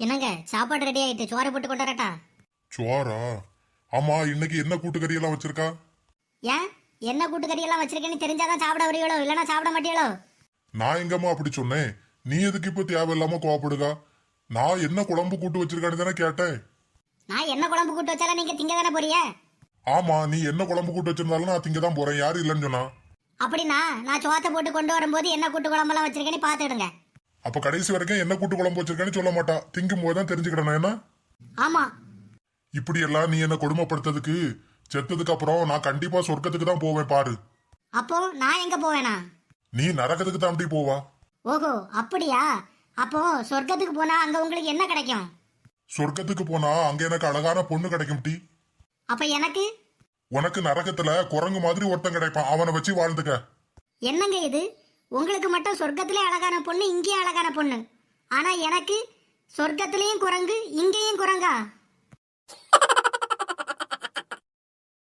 என்னங்க சாப்பாடு ரெடி ஆயிட்டு சோறு போட்டு கொண்டு வரட்டா? சுவாரா ஆமா இன்னைக்கு என்ன கூட்டுக்கறி எல்லாம் வச்சிருக்கா? ஏன்? என்ன கூட்டுக்கறி எல்லாம் வச்சிருக்கேன்னு தெரிஞ்சாதான் சாப்பிட வருவீங்களோ இல்லைன்னா சாப்பிட மாட்டீங்களோ நான் எங்கம்மா அப்படி சொன்னேன்? நீ எதுக்கு இப்ப தேவையில்லாம கோவப்படுகா நான் என்ன குழம்பு கூட்டு வச்சிருக்கான்னு தானே கேட்டேன். நான் என்ன குழம்பு கூட்டு வச்சாலும் நீங்க திங்க தானே போறீங்க? ஆமா நீ என்ன குழம்பு கூட்டு வச்சிருந்தாலும் நான் திங்க தான் போறேன். யாரும் இல்லைன்னு சொன்னா? அப்படின்னா நான் சோத்தை போட்டு கொண்டு வரும்போது என்ன கூட்டு குழம்பெல்லாம் வச்சிருக்கேன்னு பார்த்துடுங்க அப்ப கடைசி வரைக்கும் என்ன கூட்டு குழம்பு வச்சிருக்கேன்னு சொல்ல மாட்டா. திங்கும் போது தான் தெரிஞ்சுக்கிடணும் என்ன? ஆமா. இப்படி எல்லாம் நீ என்ன கொடுமைப்படுத்ததுக்கு? செத்ததுக்கு அப்புறம் நான் கண்டிப்பா சொர்க்கத்துக்கு தான் போவேன் பாரு. அப்போ நான் எங்க போவேனா? நீ நரகத்துக்கு தான் அப்படி போவா. ஓஹோ அப்படியா? அப்போ சொர்க்கத்துக்கு போனா அங்க உங்களுக்கு என்ன கிடைக்கும்? சொர்க்கத்துக்கு போனா அங்க எனக்கு அழகான பொண்ணு கிடைக்கும் டி. அப்ப எனக்கு? உனக்கு நரகத்துல குரங்கு மாதிரி ஒருத்தன் கிடைப்பான். அவனை வச்சு வாழ்ந்துக்க. என்னங்க இது? உங்களுக்கு மட்டும் சொர்க்கத்திலே அழகான பொண்ணு இங்கேயும் அழகான பொண்ணு. ஆனா எனக்கு சொர்க்கத்திலையும் குரங்கு இங்கேயும் குரங்கா?